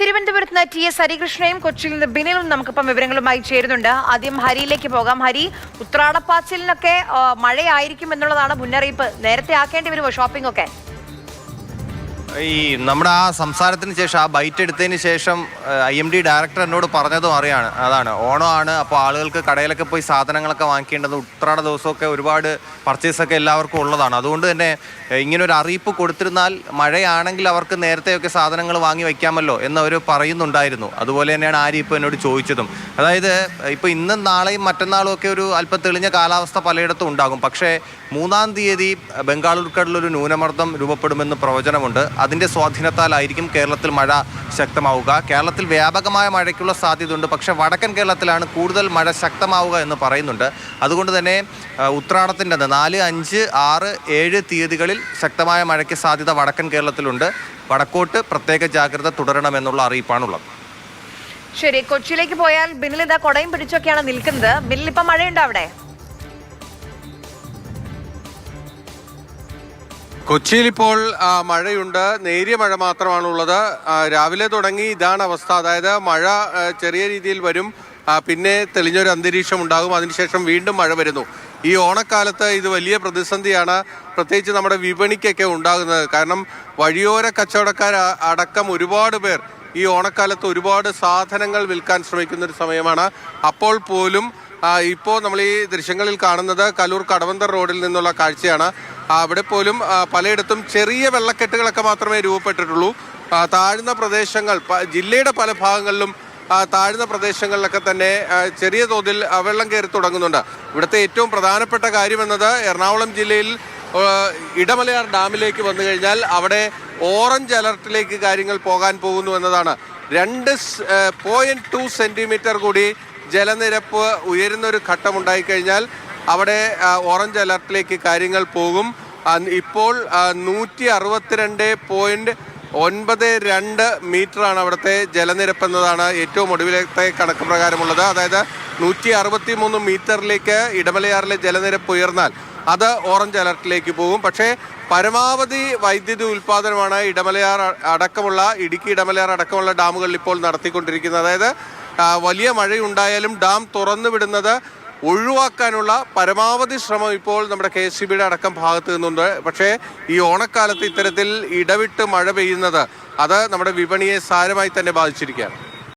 തിരുവനന്തപുരത്ത് നിന്ന് T S ഹരികൃഷ്ണയും കൊച്ചിയിൽ നിന്ന് ബിനിലും നമുക്കിപ്പം വിവരങ്ങളുമായി ചേരുന്നുണ്ട്. ആദ്യം ഹരിയിലേക്ക് പോകാം. ഹരി ഉത്രാടപ്പാച്ചിലിനൊക്കെ മഴയായിരിക്കും എന്നുള്ളതാണ് മുന്നറിയിപ്പ്. നേരത്തെ ആക്കേണ്ടി വരുമോ ഷോപ്പിംഗ് ഒക്കെ? ഈ നമ്മുടെ ആ സംസാരത്തിന് ശേഷം ആ ബൈറ്റ് എടുത്തതിന് ശേഷം ഐ എം ഡി ഡയറക്ടർ എന്നോട് പറഞ്ഞതും അറിയാണ്. അതാണ് ഓണമാണ് അപ്പോൾ ആളുകൾക്ക് കടയിലൊക്കെ പോയി സാധനങ്ങളൊക്കെ വാങ്ങിക്കേണ്ടത് ഉത്രാട ദിവസമൊക്കെ ഒരുപാട് പർച്ചേസൊക്കെ എല്ലാവർക്കും ഉള്ളതാണ്. അതുകൊണ്ട് തന്നെ ഇങ്ങനെ ഒരു അറിയിപ്പ് കൊടുത്തിരുന്നാൽ മഴയാണെങ്കിൽ അവർക്ക് നേരത്തെയൊക്കെ സാധനങ്ങൾ വാങ്ങി വയ്ക്കാമല്ലോ എന്നവർ പറയുന്നുണ്ടായിരുന്നു. അതുപോലെ തന്നെയാണ് ആര്യ ഇപ്പോൾ എന്നോട് ചോദിച്ചതും. അതായത് ഇപ്പോൾ ഇന്നും നാളെയും മറ്റന്നാളും ഒക്കെ ഒരു അല്പം തെളിഞ്ഞ കാലാവസ്ഥ പലയിടത്തും ഉണ്ടാകും. പക്ഷേ മൂന്നാം തീയതി ബംഗാൾ ഉൾക്കടലിൽ ഒരു ന്യൂനമർദ്ദം രൂപപ്പെടുമെന്ന് പ്രവചനമുണ്ട്. അതിന്റെ സ്വാധീനത്താലായിരിക്കും കേരളത്തിൽ മഴ ശക്തമാവുക. കേരളത്തിൽ വ്യാപകമായ മഴയ്ക്കുള്ള സാധ്യതയുണ്ട്. പക്ഷേ വടക്കൻ കേരളത്തിലാണ് കൂടുതൽ മഴ ശക്തമാവുക എന്ന് പറയുന്നുണ്ട്. അതുകൊണ്ട് തന്നെ ഉത്രാടത്തിന്റെ നാല് അഞ്ച് ആറ് ഏഴ് തീയതികളിൽ ശക്തമായ മഴയ്ക്ക് സാധ്യത വടക്കൻ കേരളത്തിലുണ്ട്. വടക്കോട്ട് പ്രത്യേക ജാഗ്രത തുടരണമെന്നുള്ള അറിയിപ്പാണുള്ളത്. ശരി കൊച്ചിയിലേക്ക് പോയാൽ ബിനിൽ ഇതാ കൊടയും പിടിച്ചൊക്കെയാണ് നിൽക്കുന്നത്. ബിനിൽ ഇപ്പം മഴയുണ്ടോ അവിടെ? കൊച്ചിയിൽ ഇപ്പോൾ മഴയുണ്ട്. നേരിയ മഴ മാത്രമാണുള്ളത്. രാവിലെ തുടങ്ങി ഇതാണ് അവസ്ഥ. അതായത് മഴ ചെറിയ രീതിയിൽ വരും. പിന്നെ തെളിഞ്ഞൊരു അന്തരീക്ഷം ഉണ്ടാകും. അതിനുശേഷം വീണ്ടും മഴ വരുന്നു. ഈ ഓണക്കാലത്ത് ഇത് വലിയ പ്രതിസന്ധിയാണ്. പ്രത്യേകിച്ച് നമ്മുടെ വിപണിക്കൊക്കെ ഉണ്ടാകുന്നത്. കാരണം വഴിയോര കച്ചവടക്കാർ അടക്കം ഒരുപാട് പേർ ഈ ഓണക്കാലത്ത് ഒരുപാട് സാധനങ്ങൾ വിൽക്കാൻ ശ്രമിക്കുന്ന ഒരു സമയമാണ്. അപ്പോൾ പോലും ഇപ്പോൾ നമ്മൾ ഈ ദൃശ്യങ്ങളിൽ കാണുന്നത് കലൂർ കടവന്തർ റോഡിൽ നിന്നുള്ള കാഴ്ചയാണ്. അവിടെ പോലും പലയിടത്തും ചെറിയ വെള്ളക്കെട്ടുകളൊക്കെ മാത്രമേ രൂപപ്പെട്ടിട്ടുള്ളൂ. താഴ്ന്ന പ്രദേശങ്ങൾ ജില്ലയുടെ പല ഭാഗങ്ങളിലും താഴ്ന്ന പ്രദേശങ്ങളിലൊക്കെ തന്നെ ചെറിയ തോതിൽ വെള്ളം കയറി തുടങ്ങുന്നുണ്ട്. ഇവിടുത്തെ ഏറ്റവും പ്രധാനപ്പെട്ട കാര്യം എന്നത് എറണാകുളം ജില്ലയിൽ ഇടമലയാർ ഡാമിലേക്ക് വന്നു കഴിഞ്ഞാൽ അവിടെ ഓറഞ്ച് അലർട്ടിലേക്ക് കാര്യങ്ങൾ പോകാൻ പോകുന്നു എന്നതാണ്. രണ്ട് പോയിന്റ് ടു സെന്റിമീറ്റർ കൂടി ജലനിരപ്പ് ഉയരുന്ന ഒരു ഘട്ടം ഉണ്ടായിക്കഴിഞ്ഞാൽ അവിടെ ഓറഞ്ച് അലർട്ടിലേക്ക് കാര്യങ്ങൾ പോകും. ഇപ്പോൾ നൂറ്റി അറുപത്തിരണ്ട് പോയിന്റ് ഒൻപത് രണ്ട് മീറ്ററാണ് അവിടുത്തെ ജലനിരപ്പ് എന്നതാണ് ഏറ്റവും ഒടുവിലത്തെ കണക്ക് പ്രകാരമുള്ളത്. അതായത് നൂറ്റി അറുപത്തി മൂന്ന് മീറ്ററിലേക്ക് ഇടമലയാറിലെ ജലനിരപ്പ് ഉയർന്നാൽ അത് ഓറഞ്ച് അലർട്ടിലേക്ക് പോകും. പക്ഷേ പരമാവധി വൈദ്യുതി ഉൽപാദനമാണ് ഇടമലയാർ അടക്കമുള്ള ഇടുക്കി ഇടമലയാർ അടക്കമുള്ള ഡാമുകളിൽ ഇപ്പോൾ നടത്തിക്കൊണ്ടിരിക്കുന്നത്. അതായത് വലിയ മഴയുണ്ടായാലും ഡാം തുറന്നു വിടുന്നത് ഒഴിവാക്കാനുള്ള പരമാവധി ശ്രമം ഇപ്പോൾ നമ്മുടെ കെ എസ് ബിയുടെ അടക്കം ഭാഗത്ത് നിന്നുണ്ട്. പക്ഷേ ഈ ഓണക്കാലത്ത് ഇത്തരത്തിൽ ഇടവിട്ട് മഴ പെയ്യുന്നത് അത് നമ്മുടെ വിപണിയെ സാരമായി തന്നെ ബാധിച്ചിരിക്കുകയാണ്.